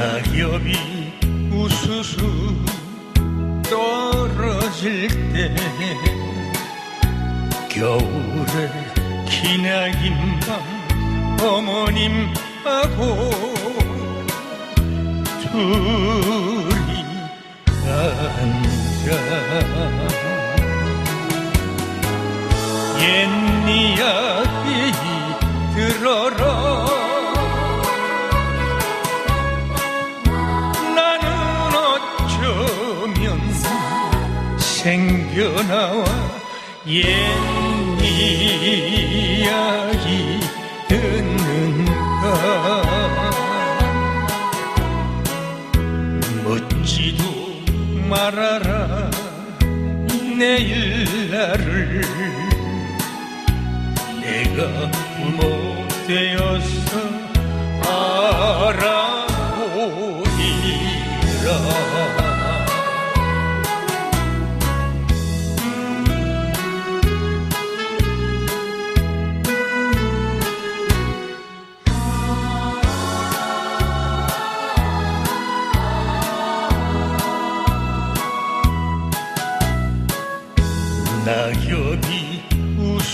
낙엽이 우수수 떨어질 때 겨울에 기나긴 밤 어머님하고 둘이 앉아 옛 이야기 들어라 생겨나와 옛 이야기 듣는가 묻지도 말아라 내일 나를 내가 부모 되어서 알아보리라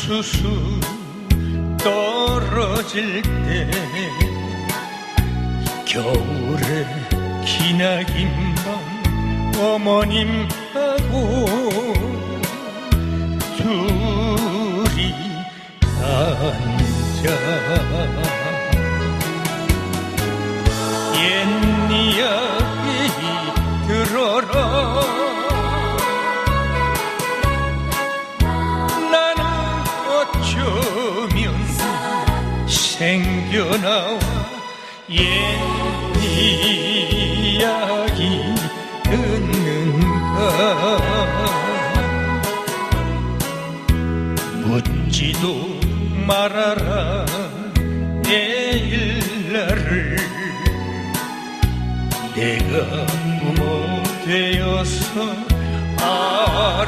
우수수 떨어질 때 겨울에 기나긴 밤 어머님하고 둘이 앉 생겨나와 옛 이야기 듣는가 묻지도 말아라 내일 나를 내가 부모 되어서 아